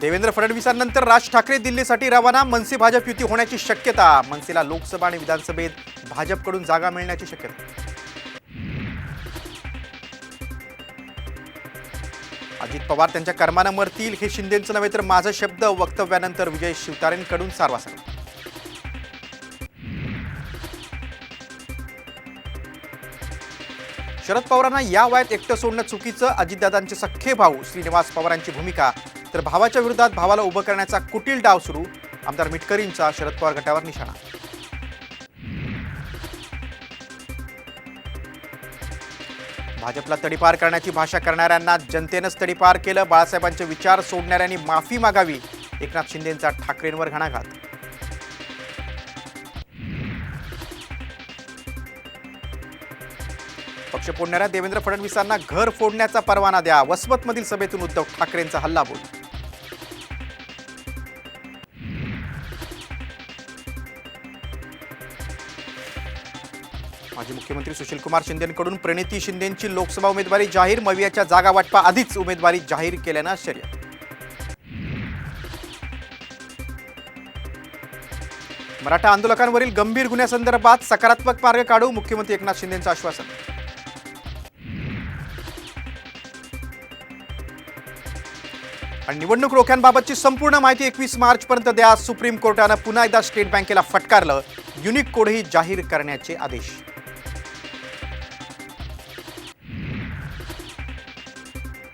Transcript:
देवेंद्र फडणवीसांनंतर राज ठाकरे दिल्लीसाठी रवाना मनसे भाजप युती होण्याची शक्यता. मनसेला लोकसभा आणि विधानसभेत भाजपकडून जागा मिळण्याची शक्यता. अजित पवार त्यांच्या कर्मानं मरतील हे शिंदेचं नव्हे तर माझं शब्द. वक्तव्यानंतर विजय शिवतारेंकडून सारवासार शरद पवारांना या वयात एकटं सोडणं चुकीचं. अजितदादांचे सख्खे भाऊ श्रीनिवास पवारांची भूमिका. तर भावाच्या विरोधात भावाला उभं करण्याचा कुटील डाव सुरू. आमदार मिटकरींचा शरद पवार गटावर निशाणा. भाजपला तडीपार करण्याची भाषा करणाऱ्यांना जनतेनंच तडीपार केलं. बाळासाहेबांचे विचार सोडणाऱ्यांनी माफी मागावी. एकनाथ शिंदेंचा ठाकरेंवर घणाघात. पक्ष फोडणाऱ्या देवेंद्र फडणवीसांना घर फोडण्याचा परवाना द्या. वसमतमधील सभेतून उद्धव ठाकरेंचा हल्लाबोल. माजी मुख्यमंत्री सुशीलकुमार शिंदेकडून प्रणिती शिंदेंची लोकसभा उमेदवारी जाहीर मवियाच्या जागा वाटपा आधीच उमेदवारी जाहीर केल्यानं आश्चर्य. मराठा आंदोलकांवरील गंभीर गुन्ह्यासंदर्भात सकारात्मक मार्ग काढू मुख्यमंत्री एकनाथ शिंदेचं आश्वासन. आणि निवडणूक रोख्यांबाबतची संपूर्ण माहिती एकवीस मार्चपर्यंत द्या. सुप्रीम कोर्टानं पुन्हा एकदा स्टेट बँकेला फटकारलं. युनिक कोडही जाहीर करण्याचे आदेश.